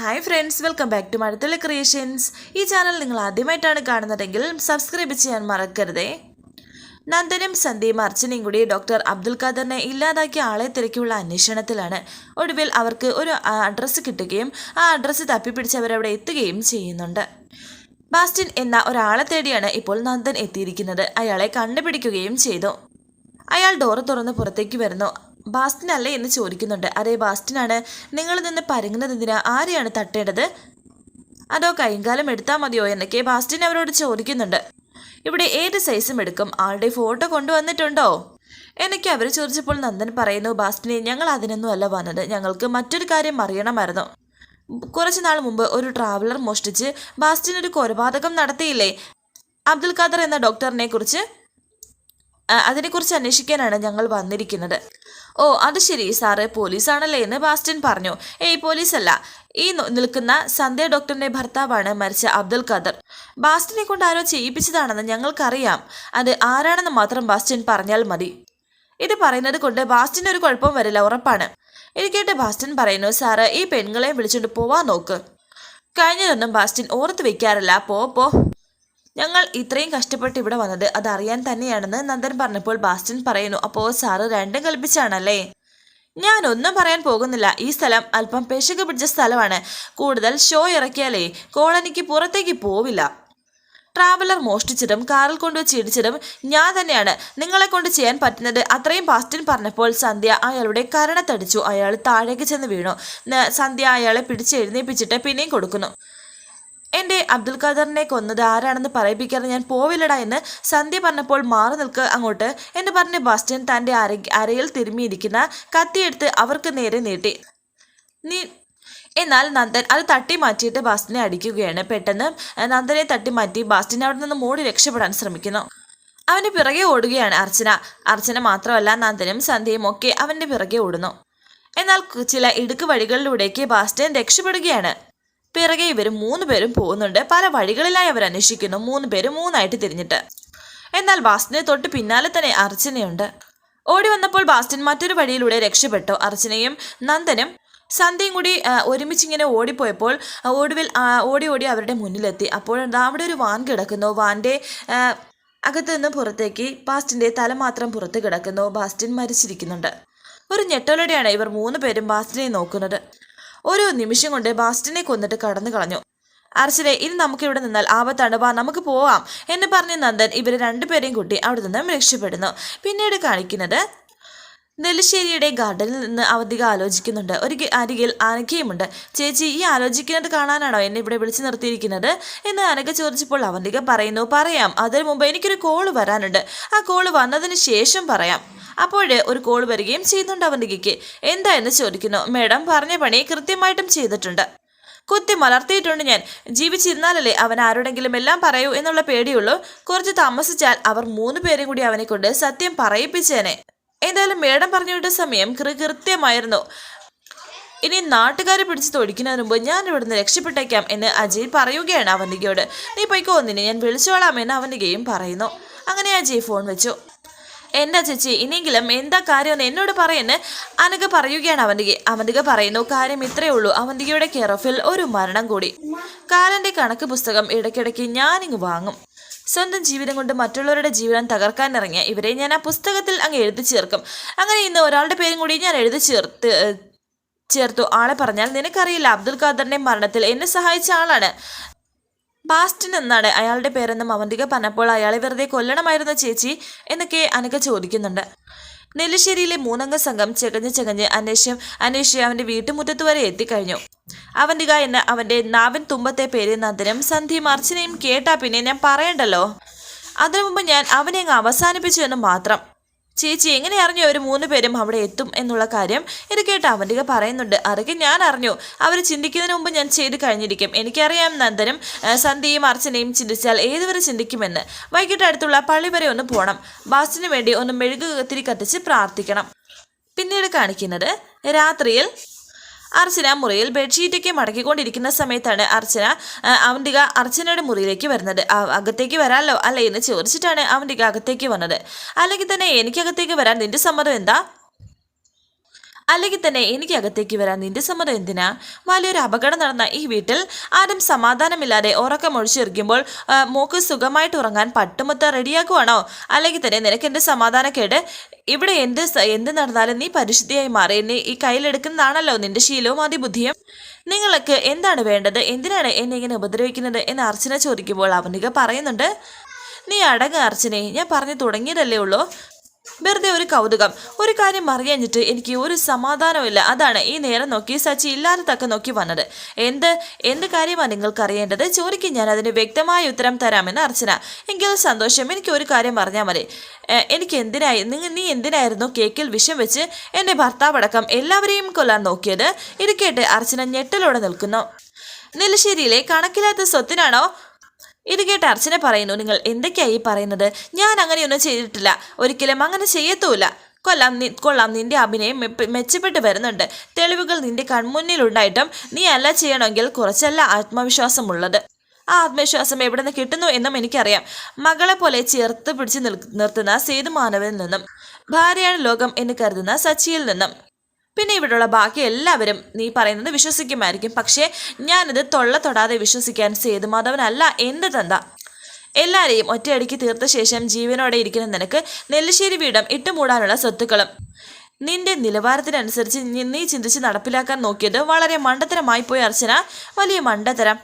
Hi friends welcome back to Mazhathulla creations ഈ channel നിങ്ങൾ ആദ്യമായിട്ടാണ് കാണുന്നതെങ്കിൽ സബ്സ്ക്രൈബ് ചെയ്യാൻ മറക്കരുതേ. നന്ദനും സന്ധ്യയും അർച്ചനയും കൂടി ഡോക്ടർ അബ്ദുൽ ഖാദറിനെ ഇല്ലാതാക്കിയ ആളെ തിരക്കിയുള്ള അന്വേഷണത്തിലാണ്. ഒടുവിൽ അവർക്ക് ഒരു അഡ്രസ്സ് കിട്ടുകയും ആ അഡ്രസ്സ് തപ്പിപ്പിടിച്ച് അവരവിടെ എത്തുകയും ചെയ്യുന്നുണ്ട്. ബാസ്റ്റിൻ എന്ന ഒരാളെ തേടിയാണ് ഇപ്പോൾ നന്ദൻ എത്തിയിരിക്കുന്നത്. അയാളെ കണ്ടുപിടിക്കുകയും ചെയ്തു. അയാൾ ഡോറ് തുറന്ന് പുറത്തേക്ക് വരുന്നു. ബാസ്റ്റിൻ അല്ലേ എന്ന് ചോദിക്കുന്നുണ്ട്. അതെ ബാസ്റ്റിനാണ്. നിങ്ങൾ നിന്ന് പരുങ്ങുന്നതിന് ആരെയാണ് തട്ടേണ്ടത്? അതോ കൈകാലം എടുത്താൽ മതിയോ എന്നൊക്കെ ബാസ്റ്റിൻ അവരോട് ചോദിക്കുന്നുണ്ട്. ഇവിടെ ഏത് സൈസും എടുക്കും? ആളുടെ ഫോട്ടോ കൊണ്ടുവന്നിട്ടുണ്ടോ? എന്നൊക്കെ അവർ ചോദിച്ചപ്പോൾ നന്ദൻ പറയുന്നു ബാസ്റ്റിനെ ഞങ്ങൾ അതിനൊന്നും അല്ല വന്നത്. ഞങ്ങൾക്ക് മറ്റൊരു കാര്യം അറിയണമായിരുന്നു. കുറച്ച് നാൾ മുമ്പ് ഒരു ട്രാവലർ മോഷ്ടിച്ച് ബാസ്റ്റിൻ ഒരു കൊലപാതകം നടത്തിയില്ലേ? അബ്ദുൽ ഖാദർ എന്ന ഡോക്ടറിനെ കുറിച്ച് അതിനെക്കുറിച്ച് അന്വേഷിക്കാനാണ് ഞങ്ങൾ വന്നിരിക്കുന്നത്. ഓ അത് ശരി. സാറ് പോലീസാണല്ലേ എന്ന് ബാസ്റ്റിൻ പറഞ്ഞു. ഏയ് പോലീസല്ല. ഈ നിൽക്കുന്ന സന്ധ്യ ഡോക്ടറിന്റെ ഭർത്താവാണ് മരിച്ച അബ്ദുൽ ഖാദർ. ബാസ്റ്റിനെ കൊണ്ട് ആരോ ചെയ്യിപ്പിച്ചതാണെന്ന് ഞങ്ങൾക്കറിയാം. അത് ആരാണെന്ന് മാത്രം ബാസ്റ്റിൻ പറഞ്ഞാൽ മതി. ഇത് പറയുന്നത് കൊണ്ട് ബാസ്റ്റിന് ഒരു കുഴപ്പം വരില്ല ഉറപ്പാണ്. ഇത് കേട്ട് ബാസ്റ്റിൻ പറയുന്നു സാറ് ഈ പെൺകളെ വിളിച്ചുകൊണ്ട് പോവാൻ നോക്ക്. കഴിഞ്ഞതൊന്നും ബാസ്റ്റിൻ ഓർത്ത് വെക്കാറില്ല. പോ പോ. ഞങ്ങൾ ഇത്രയും കഷ്ടപ്പെട്ട് ഇവിടെ വന്നത് അതറിയാൻ തന്നെയാണെന്ന് നന്ദൻ പറഞ്ഞപ്പോൾ ബാസ്റ്റിൻ പറയുന്നു അപ്പോൾ സാറ് രണ്ടും കൽപ്പിച്ചാണല്ലേ? ഞാൻ ഒന്നും പറയാൻ പോകുന്നില്ല. ഈ സ്ഥലം അല്പം പേശക പിടിച്ച സ്ഥലമാണ്. കൂടുതൽ ഷോ ഇറക്കിയാലേ കോളനിക്ക് പുറത്തേക്ക് പോവില്ല. ട്രാവലർ മോഷ്ടിച്ചതും കാറിൽ കൊണ്ടുവച്ച് ഇടിച്ചതും ഞാൻ തന്നെയാണ്. നിങ്ങളെ കൊണ്ട് ചെയ്യാൻ പറ്റുന്നത് അത്രയും പാസ്റ്റിൻ പറഞ്ഞപ്പോൾ സന്ധ്യ അയാളുടെ കരണത്തടിച്ചു. അയാൾ താഴേക്ക് ചെന്ന് വീണു. സന്ധ്യ അയാളെ പിടിച്ച് എഴുന്നേപ്പിച്ചിട്ട് പിന്നെയും കൊടുക്കുന്നു. എന്റെ അബ്ദുൽ ഖാദറിനെ കൊന്നത് ആരാണെന്ന് പറയിപ്പിക്കാതെ ഞാൻ പോവില്ലടാ എന്ന് സന്ധ്യ പറഞ്ഞപ്പോൾ മാറി നിൽക്കുക അങ്ങോട്ട് എന്ന് പറഞ്ഞ ബസ്റ്റൻ തന്റെ അര അരയിൽ തിരുമ്മിയിരിക്കുന്ന കത്തിയെടുത്ത് അവർക്ക് നേരെ നീട്ടി. നീ എന്നാൽ നന്ദൻ അത് തട്ടി മാറ്റിയിട്ട് ബാസ്റ്റിനെ അടിക്കുകയാണ്. പെട്ടെന്ന് നന്ദനെ തട്ടി മാറ്റി ബാസ്റ്റിനെ അവിടെ നിന്ന് മൂടി രക്ഷപ്പെടാൻ ശ്രമിക്കുന്നു. അവന്റെ പിറകെ ഓടുകയാണ് അർച്ചന. അർച്ചന മാത്രമല്ല നന്ദനും സന്ധ്യയും ഒക്കെ അവന്റെ പിറകെ ഓടുന്നു. എന്നാൽ ചില ഇടുക്ക് വഴികളിലൂടേക്ക് ബാസ്റ്റൻ രക്ഷപ്പെടുകയാണ്. പിറകെ ഇവർ മൂന്ന് പേരും പോകുന്നുണ്ട്. പല വഴികളിലായി അവർ അന്വേഷിക്കുന്നു. മൂന്ന് പേരും മൂന്നായിട്ട് തിരിഞ്ഞിട്ട്. എന്നാൽ ബാസ്റ്റിനെ തൊട്ട് പിന്നാലെ തന്നെ അർച്ചനയുണ്ട്. ഓടി വന്നപ്പോൾ ബാസ്റ്റിൻ മറ്റൊരു വഴിയിലൂടെ രക്ഷപ്പെട്ടു. അർച്ചനയും നന്ദനും സന്ധ്യയും കൂടി ഒരുമിച്ച് ഇങ്ങനെ ഓടിപ്പോയപ്പോൾ ഒടുവിൽ ഓടി ഓടി അവരുടെ മുന്നിലെത്തി. അപ്പോൾ അവിടെ ഒരു വാൻ കിടക്കുന്നു. വാന്റെ അകത്ത് നിന്ന് പുറത്തേക്ക് ബാസ്റ്റിന്റെ തല മാത്രം പുറത്ത് കിടക്കുന്നു. ബാസ്റ്റിൻ മരിച്ചിരിക്കുന്നുണ്ട്. ഒരു ഞെട്ടലോടെയാണ് ഇവർ മൂന്ന് പേരും ബാസ്റ്റിനെ നോക്കുന്നത്. ഒരു നിമിഷം കൊണ്ട് ബാസ്റ്റിനെ കൊന്നിട്ട് കടന്നു കളഞ്ഞു. അർച്ചനെ ഇനി നമുക്ക് ഇവിടെ നിന്നാൽ ആപത്താണ്. വാ നമുക്ക് പോവാം എന്ന് പറഞ്ഞ് നന്ദൻ ഇവരെ രണ്ടുപേരെയും കൂട്ടി അവിടെ നിന്നും രക്ഷപ്പെടുന്നു. പിന്നീട് കാണിക്കുന്നത് നെല്ലിശ്ശേരിയുടെ ഗാർഡനിൽ നിന്ന് അവധിക ആലോചിക്കുന്നുണ്ട്. ഒരു അരികിൽ അനഘയുമുണ്ട് ചേച്ചി ഈ ആലോചിക്കുന്നത് കാണാനാണോ? എന്നെ ഇവിടെ വിളിച്ചു നിർത്തിയിരിക്കുന്നത്? എന്ന് അനക ചോദിച്ചപ്പോൾ അവന്തിക പറയുന്നു പറയാം. അതിനു മുമ്പ് എനിക്കൊരു കോൾ വരാനുണ്ട്. ആ കോൾ വന്നതിന് ശേഷം പറയാം. അപ്പോൾ ഒരു കോൾ വരികയും ചെയ്യുന്നുണ്ട് അവന്തികയ്ക്ക്. എന്താ? എന്ന് ചോദിക്കുന്നു. മേഡം പറഞ്ഞ പണി കൃത്യമായിട്ടും ചെയ്തിട്ടുണ്ട്. കുത്തി മലർത്തിയിട്ടുണ്ട് ഞാൻ. ജീവിച്ചിരുന്നാലല്ലേ അവൻ ആരോടെങ്കിലും എല്ലാം പറയൂ എന്നുള്ള പേടിയുള്ളൂ. കുറച്ച് താമസിച്ചാൽ അവർ മൂന്ന് പേരും കൂടി അവനെ കൊണ്ട് സത്യം പറയിപ്പിച്ചേനെ. എന്തായാലും മേഡം പറഞ്ഞു വിട്ട സമയം കൃ കൃത്യമായിരുന്നു. ഇനി നാട്ടുകാരെ പിടിച്ച് തൊടിക്കുന്നതിന് മുമ്പ് ഞാൻ ഇവിടുന്ന് രക്ഷപ്പെട്ടേക്കാം എന്ന് അജയ് പറയുകയാണ് അവന്തികയോട്. നീ പോയിക്കോ നിന്നെ ഞാൻ വിളിച്ചോളാമെന്ന് അവന്തികയും പറയുന്നു. അങ്ങനെ അജയ് ഫോൺ വെച്ചു. എന്താ ചേച്ചി ഇനിയെങ്കിലും എന്താ കാര്യമെന്ന് എന്നോട് പറയുന്നു അനക പറയുകയാണ് അവന്തിക. അവന്തിക പറയുന്നു കാര്യം ഇത്രയേ ഉള്ളൂ. അവന്തികയുടെ കെയർ ഓഫിൽ ഒരു മരണം കൂടി. കാലന്റെ കണക്ക് പുസ്തകം ഇടയ്ക്കിടയ്ക്ക് ഞാനിങ്ങ് വാങ്ങും. സ്വന്തം ജീവിതം കൊണ്ട് മറ്റുള്ളവരുടെ ജീവിതം തകർക്കാൻ ഇറങ്ങിയ ഇവരെ ഞാൻ ആ പുസ്തകത്തിൽ അങ്ങ് എഴുതി ചേർക്കും. അങ്ങനെ ഇന്ന് ഒരാളുടെ പേരും കൂടി ഞാൻ എഴുതി ചേർത്ത് ചേർത്തു. ആളെ പറഞ്ഞാൽ നിനക്കറിയില്ല അബ്ദുൽ ഖാദറിന്റെ മരണത്തിൽ എന്നെ സഹായിച്ച ആളാണ്. ബാസ്റ്റിൻ എന്നാണ് അയാളുടെ പേരെന്നും അവന്തിക പറഞ്ഞപ്പോൾ അയാളെ വെറുതെ കൊല്ലണമായിരുന്നു ചേച്ചി എന്നൊക്കെ അനക ചോദിക്കുന്നുണ്ട്. നെല്ലിശ്ശേരിയിലെ മൂന്നംഗ സംഘം ചെകഞ്ഞ് ചെകഞ്ഞ് അന്വേഷ്യം അന്വേഷിച്ച് അവന്റെ വീട്ടുമുറ്റത്ത് വരെ എത്തിക്കഴിഞ്ഞു. അവന്തിക എന്ന് അവന്റെ നാവിൻ തുമ്പത്തെ പേര് നന്ദനും സന്ധ്യയും അർച്ചനയും കേട്ടാ പിന്നെ ഞാൻ പറയണ്ടല്ലോ? അതിനു മുമ്പ് ഞാൻ അവനെ അങ്ങ് അവസാനിപ്പിച്ചു എന്ന് മാത്രം. ചേച്ചി എങ്ങനെ അറിഞ്ഞു അവർ മൂന്ന് പേരും അവിടെ എത്തും എന്നുള്ള കാര്യം? ഇത് കേട്ട് അവന്റെ പറയുന്നുണ്ട്. അതൊക്കെ ഞാൻ അറിഞ്ഞു. അവർ ചിന്തിക്കുന്നതിന് മുമ്പ് ഞാൻ ചെയ്ത് കഴിഞ്ഞിരിക്കും. എനിക്കറിയാം നന്ദനും സന്ധ്യയും അർച്ചനയും ചിന്തിച്ചാൽ ഏതുവരെ ചിന്തിക്കുമെന്ന്. വൈകിട്ട് അടുത്തുള്ള പള്ളി വരെ ഒന്ന് പോകണം ബാസിന് വേണ്ടി ഒന്ന് മെഴുകു കത്തിരി കത്തിച്ച് പ്രാർത്ഥിക്കണം. പിന്നീട് കാണിക്കുന്നത് രാത്രിയിൽ അർച്ചന മുറിയിൽ ബെഡ്ഷീറ്റൊക്കെ മടക്കിക്കൊണ്ടിരിക്കുന്ന സമയത്താണ് അർച്ചന അവന്തിക അർച്ചനയുടെ മുറിയിലേക്ക് വരുന്നത്. അകത്തേക്ക് വരാമല്ലോ അല്ലേ? എന്ന് ചോദിച്ചിട്ടാണ് അവന്തിക അകത്തേക്ക് വന്നത്. അല്ലെങ്കിൽ തന്നെ എനിക്കകത്തേക്ക് വരാൻ നിന്റെ സമ്മതം എന്താ? അല്ലെങ്കിൽ തന്നെ എനിക്ക് അകത്തേക്ക് വരാൻ നിന്റെ സമ്മതം എന്തിനാ? വലിയൊരു അപകടം നടന്ന ഈ വീട്ടിൽ ആരും സമാധാനമില്ലാതെ ഉറക്കം ഒഴിച്ചിരിക്കുമ്പോൾ ഇറക്കുമ്പോൾ മോക്ക് സുഖമായിട്ട് ഉറങ്ങാൻ പട്ടുമൊത്ത റെഡിയാക്കുവാണോ? അല്ലെങ്കിൽ തന്നെ നിനക്ക് എന്റെ സമാധാനക്കേട്? ഇവിടെ എന്ത് എന്ത് നടന്നാലും നീ പരിശുദ്ധിയായി മാറി. എന്നെ ഈ കയ്യിലെടുക്കുന്നതാണല്ലോ നിന്റെ ശീലവും അതിബുദ്ധിയും. നിങ്ങൾക്ക് എന്താണ് വേണ്ടത്? എന്തിനാണ് എന്നെ ഇങ്ങനെ ഉപദ്രവിക്കുന്നത് എന്ന് അർച്ചന ചോദിക്കുമ്പോൾ അവനിക പറയുന്നുണ്ട്. നീ അടങ്ങ അർച്ചനെ ഞാൻ പറഞ്ഞു തുടങ്ങിയതല്ലേ ഉള്ളൂ. വെറുതെ ഒരു കൗതുകം. ഒരു കാര്യം അറിയഞ്ഞിട്ട് എനിക്ക് ഒരു സമാധാനമില്ല അതാണ് ഈ നേരം നോക്കി സച്ചി ഇല്ലാതെ നോക്കി വന്നത്. എന്ത് എന്ത് കാര്യമാണ് നിങ്ങൾക്ക് അറിയേണ്ടത് ചോദിക്കും ഞാൻ അതിന് വ്യക്തമായ ഉത്തരം തരാമെന്ന് അർച്ചന. എങ്കിൽ സന്തോഷം എനിക്ക് ഒരു കാര്യം പറഞ്ഞാൽ മതി. എനിക്ക് എന്തിനായി നിങ്ങൾ നീ എന്തിനായിരുന്നു കേക്കിൽ വിഷം വെച്ച് എന്റെ ഭർത്താവടക്കം എല്ലാവരെയും കൊല്ലാൻ നോക്കിയത്? ഇത് കേട്ട് അർച്ചന ഞെട്ടലോടെ നിൽക്കുന്നു. നെല്ലിശ്ശേരിയിലെ കണക്കില്ലാത്ത സ്വത്തിനാണോ ഇത് കേട്ട് അർച്ചന പറയുന്നു നിങ്ങൾ എന്തൊക്കെയായി പറയുന്നത്? ഞാൻ അങ്ങനെയൊന്നും ചെയ്തിട്ടില്ല. ഒരിക്കലും അങ്ങനെ ചെയ്യത്തുമില്ല കൊല്ലാം നി കൊള്ളാം നിന്റെ അഭിനയം മെച്ചപ്പെട്ട് വരുന്നുണ്ട്. തെളിവുകൾ നിന്റെ കൺമുന്നിലുണ്ടായിട്ടും നീ അല്ല ചെയ്യണമെങ്കിൽ കുറച്ചല്ല ആത്മവിശ്വാസമുള്ളത്. ആ ആത്മവിശ്വാസം എവിടെ നിന്ന് കിട്ടുന്നു എന്നും എനിക്കറിയാം. മകളെ പോലെ ചേർത്ത് പിടിച്ച് നിർത്തുന്ന നിർത്തുന്ന സേതുമാനവനിൽ നിന്നും ഭാര്യയാണ് ലോകം എന്ന് കരുതുന്ന സച്ചിയിൽ നിന്നും. പിന്നെ ഇവിടെയുള്ള ബാക്കി എല്ലാവരും നീ പറയുന്നത് വിശ്വസിക്കുമായിരിക്കും. പക്ഷേ ഞാനിത് തൊള്ള തൊടാതെ വിശ്വസിക്കാൻ സേതുമാധവനല്ല. എന്റെ തന്ത? എല്ലാരെയും ഒറ്റയടിക്ക് തീർത്ത ശേഷം ജീവനോടെ ഇരിക്കുന്ന നിനക്ക് നെല്ലശ്ശേരി വീടം ഇട്ടുമൂടാനുള്ള സ്വത്തുക്കളും. നിന്റെ നിലവാരത്തിനനുസരിച്ച് നീ ചിന്തിച്ച് നടപ്പിലാക്കാൻ നോക്കിയത് വളരെ മണ്ടത്തരമായി പോയി അർച്ചന. വലിയ മണ്ടത്തരം.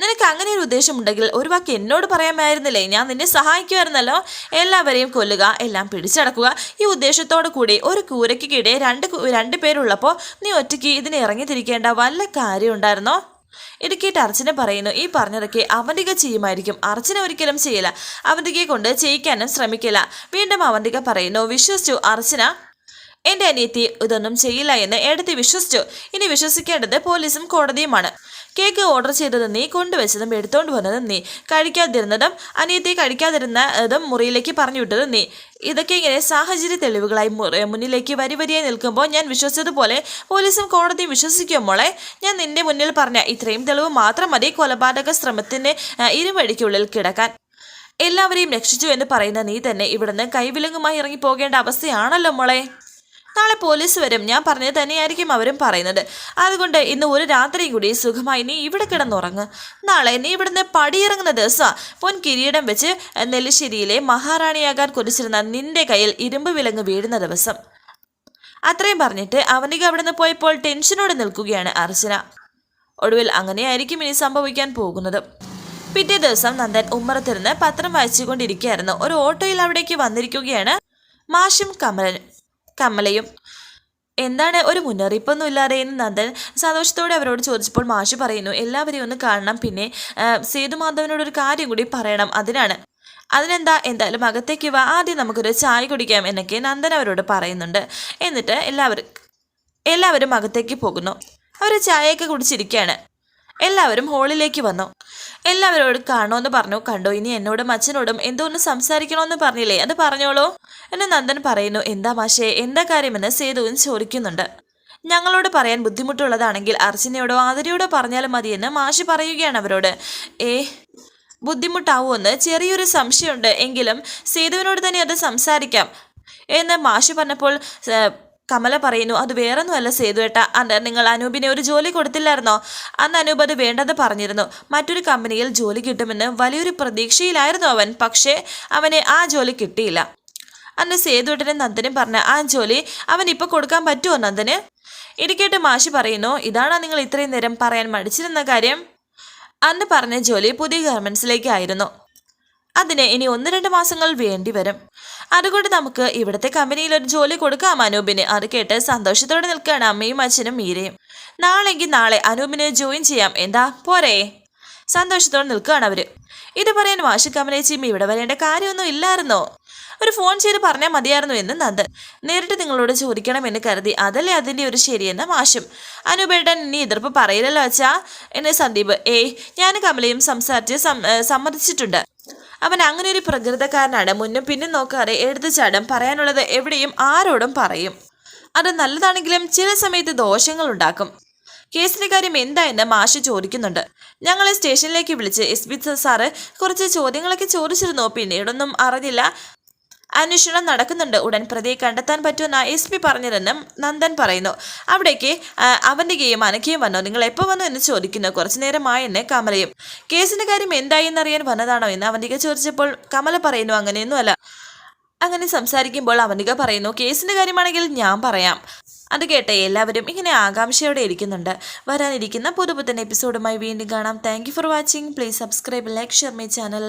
നിനക്ക് അങ്ങനെ ഒരു ഉദ്ദേശമുണ്ടെങ്കിൽ ഒരു വാക്ക് എന്നോട് പറയാമായിരുന്നില്ലേ? ഞാൻ നിന്നെ സഹായിക്കുമായിരുന്നല്ലോ. എല്ലാവരെയും കൊല്ലുക എല്ലാം പിടിച്ചടക്കുക. ഈ ഉദ്ദേശത്തോടു കൂടി ഒരു കൂരയ്ക്ക് കീഴെ രണ്ട് രണ്ട് പേരുള്ളപ്പോൾ നീ ഒറ്റയ്ക്ക് ഇതിന് ഇറങ്ങി തിരിക്കേണ്ട വല്ല കാര്യം ഉണ്ടായിരുന്നോ? ഇടുക്കിയിട്ട് പറയുന്നു ഈ പറഞ്ഞതൊക്കെ അവന്തിക ചെയ്യുമായിരിക്കും. അർച്ചന ഒരിക്കലും ചെയ്യില്ല അവന്തികയെ കൊണ്ട് ചെയ്യിക്കാനും ശ്രമിക്കില്ല വീണ്ടും അവന്തിക പറയുന്നു വിശ്വസിച്ചു അർച്ചന. എന്റെ അനിയത്തി ഇതൊന്നും ചെയ്യില്ല എന്ന് എടുത്ത് വിശ്വസിച്ചു. ഇനി വിശ്വസിക്കേണ്ടത് പോലീസും കോടതിയുമാണ്. കേക്ക് ഓർഡർ ചെയ്തത് നീ കൊണ്ടുവച്ചതും എടുത്തോണ്ട് വന്നതും നീ. കഴിക്കാതിരുന്നതും അനിയത്തി കഴിക്കാതിരുന്നതും മുറിയിലേക്ക് പറഞ്ഞു വിട്ടതും നീ. ഇതൊക്കെ ഇങ്ങനെ സാഹചര്യ തെളിവുകളായി മുന്നിലേക്ക് വരി വരിയായി നിൽക്കുമ്പോൾ ഞാൻ വിശ്വസിച്ചതുപോലെ പോലീസും കോടതിയും വിശ്വസിക്കും മോളെ? ഞാൻ നിന്റെ മുന്നിൽ പറഞ്ഞ ഇത്രയും തെളിവ് മാത്രം മതി കൊലപാതക ശ്രമത്തിന് ഇരുവഴിക്കുള്ളിൽ കിടക്കാൻ. എല്ലാവരെയും രക്ഷിച്ചു എന്ന് പറയുന്ന നീ തന്നെ ഇവിടുന്ന് കൈവിലങ്ങുമായി ഇറങ്ങി പോകേണ്ട അവസ്ഥയാണല്ലോ മോളെ. നാളെ പോലീസ് വരും. ഞാൻ പറഞ്ഞത് തന്നെയായിരിക്കും അവരും പറയുന്നത്. അതുകൊണ്ട് ഇന്ന് ഒരു രാത്രിയും കൂടി സുഖമായി നീ ഇവിടെ കിടന്നുറങ്ങ്. നാളെ നീ ഇവിടുന്ന് പടിയിറങ്ങുന്ന ദിവസമാണ് പൊൻ കിരീടം വെച്ച് നെല്ലിശ്ശേരിയിലെ മഹാറാണിയാകാൻ കുറിച്ചിരുന്ന നിന്റെ കയ്യിൽ ഇരുമ്പ് വിലങ്ങ് വീഴുന്ന ദിവസം. അത്രയും പറഞ്ഞിട്ട് അവനിക്ക് അവിടുന്ന് പോയപ്പോൾ ടെൻഷനോടെ നിൽക്കുകയാണ് അർച്ചന. ഒടുവിൽ അങ്ങനെയായിരിക്കും ഇനി സംഭവിക്കാൻ പോകുന്നത്. പിറ്റേ ദിവസം നന്ദൻ ഉമ്മറത്തിരുന്ന് പത്രം വായിച്ചുകൊണ്ടിരിക്കുകയായിരുന്നു. ഒരു ഓട്ടോയിൽ അവിടേക്ക് വന്നിരിക്കുകയാണ് മാഷും കമലനും കമലയും. എന്താണ്? ഒരു മുന്നറിയിപ്പൊന്നും ഇല്ലാതെ എന്ന് നന്ദൻ സന്തോഷത്തോടെ അവരോട് ചോദിച്ചപ്പോൾ മാഷ് പറയുന്നു എല്ലാവരെയും ഒന്ന് കാണണം. പിന്നെ സേതുമാധവനോട് ഒരു കാര്യം കൂടി പറയണം. അതിനാണ്. അതിനെന്താ? എന്തായാലും അകത്തേക്ക് വാ. ആദ്യം നമുക്കൊരു ചായ കുടിക്കാം എന്നൊക്കെ നന്ദൻ അവരോട് പറയുന്നുണ്ട്. എന്നിട്ട് എല്ലാവരും എല്ലാവരും അകത്തേക്ക് പോകുന്നു. അവർ ചായയൊക്കെ കുടിച്ചിരിക്കുകയാണ്. എല്ലാവരും ഹോളിലേക്ക് വന്നു. എല്ലാവരോടും കാണുമെന്ന് പറഞ്ഞു. കണ്ടോ ഇനി എന്നോടും അച്ഛനോടും എന്തോ ഒന്ന് സംസാരിക്കണമെന്ന് പറഞ്ഞില്ലേ? അത് പറഞ്ഞോളൂ. എന്ന് നന്ദൻ പറയുന്നു. എന്താ മാഷേ എന്താ കാര്യമെന്ന് സേതുവും ചോദിക്കുന്നുണ്ട്. ഞങ്ങളോട് പറയാൻ ബുദ്ധിമുട്ടുള്ളതാണെങ്കിൽ അർച്ചനയോടോ ആതിരയോടോ പറഞ്ഞാലും മതിയെന്ന് മാഷ് പറയുകയാണ് അവരോട്. ഏ ബുദ്ധിമുട്ടാവുമെന്ന് ചെറിയൊരു സംശയമുണ്ട്. എങ്കിലും സേതുവിനോട് തന്നെ അത് സംസാരിക്കാം. എന്ന് മാഷ് പറഞ്ഞപ്പോൾ കമല പറയുന്നു അത് വേറൊന്നുമല്ല സേതുവേട്ട അന്ന് നിങ്ങൾ അനൂപിനെ ഒരു ജോലി കൊടുത്തില്ലായിരുന്നോ? അന്ന് അനൂപ് അത് വേണ്ടത് പറഞ്ഞിരുന്നു. മറ്റൊരു കമ്പനിയിൽ ജോലി കിട്ടുമെന്ന് വലിയൊരു പ്രതീക്ഷയിലായിരുന്നു അവൻ പക്ഷേ അവനെ ആ ജോലി കിട്ടിയില്ല. അന്ന് സേതുവേട്ടനും നന്ദനും പറഞ്ഞ ആ ജോലി അവൻ ഇപ്പോൾ കൊടുക്കാൻ പറ്റുമോ നന്ദന്? ഇടിക്കേട്ട് മാഷി പറയുന്നു ഇതാണോ നിങ്ങൾ ഇത്രയും നേരം പറയാൻ മടിച്ചിരുന്ന കാര്യം? അന്ന് പറഞ്ഞ ജോലി പുതിയ ഗാർമെന്റ്സിലേക്കായിരുന്നു അതിന് ഇനി ഒന്ന് രണ്ട് മാസങ്ങൾ വേണ്ടി വരും. അതുകൊണ്ട് നമുക്ക് ഇവിടുത്തെ കമ്പനിയിൽ ഒരു ജോലി കൊടുക്കാം അനൂപിന്. അത് കേട്ട് സന്തോഷത്തോടെ നിൽക്കുകയാണ് അമ്മയും അച്ഛനും മീരയും. നാളെങ്കിൽ നാളെ അനൂപിനെ ജോയിൻ ചെയ്യാം. എന്താ? പോരേ. സന്തോഷത്തോടെ നിൽക്കുകയാണ് അവർ. ഇത് പറയാൻ വാശി കമലേച്ചിയും ഇവിടെ വരേണ്ട കാര്യമൊന്നും ഇല്ലായിരുന്നോ? ഒരു ഫോൺ ചെയ്ത് പറഞ്ഞാൽ മതിയായിരുന്നു എന്ന് നന്ദൻ നേരിട്ട് നിങ്ങളോട് ചോദിക്കണമെന്ന് കരുതി. അതല്ലേ അതിന്റെ ഒരു ശരിയെന്ന മാഷും അനുപേട്ടൻ ഇനി എതിർപ്പ് പറയില്ലല്ലോ അച്ഛാ. എന്ന് സന്ദീപ്. ഏയ് ഞാൻ കമലയും സംസാരിച്ച് സമ്മതിച്ചിട്ടുണ്ട്. അവൻ അങ്ങനെ ഒരു പ്രകൃതക്കാരനാണ്. മുന്നും പിന്നും നോക്കാതെ എഴുത്ത് ചാടും പറയാനുള്ളത് എവിടെയും ആരോടും പറയും. അത് നല്ലതാണെങ്കിലും ചില സമയത്ത് ദോഷങ്ങൾ ഉണ്ടാക്കും. കേസിന്റെ കാര്യം എന്താ എന്ന് മാഷ് ചോദിക്കുന്നുണ്ട്. ഞങ്ങളെ സ്റ്റേഷനിലേക്ക് വിളിച്ച് എസ് ബി സാറ് കുറച്ച് ചോദ്യങ്ങളൊക്കെ ചോദിച്ചിരുന്നു. പിന്നീടൊന്നും അറിഞ്ഞില്ല. അന്വേഷണം നടക്കുന്നുണ്ട്. ഉടൻ പ്രതിയെ കണ്ടെത്താൻ പറ്റുമെന്ന എസ് പി പറഞ്ഞതെന്നും നന്ദൻ പറയുന്നു. അവിടേക്ക് അവന്റെ അവന്തികയും അനക്കയും വന്നോ? നിങ്ങൾ എപ്പോ വന്നു എന്ന് ചോദിക്കുന്നു. കുറച്ചു നേരമായെന്ന് കമലയും. കേസിന്റെ കാര്യം എന്തായി എന്നറിയാൻ വന്നതാണോ എന്ന് അവന്തിക ചോദിച്ചപ്പോൾ കമല പറയുന്നു അങ്ങനെയൊന്നുമല്ല. അങ്ങനെ സംസാരിക്കുമ്പോൾ അവനിക പറയുന്നു കേസിന്റെ കാര്യമാണെങ്കിൽ ഞാൻ പറയാം. അത് കേട്ട എല്ലാവരും ഇങ്ങനെ ആകാംക്ഷയോടെ ഇരിക്കുന്നുണ്ട്. വരാനിരിക്കുന്ന പുതുപുത്തൻ എപ്പിസോഡുമായി വീണ്ടും കാണാം. Thank for watching please subscribe like share my channel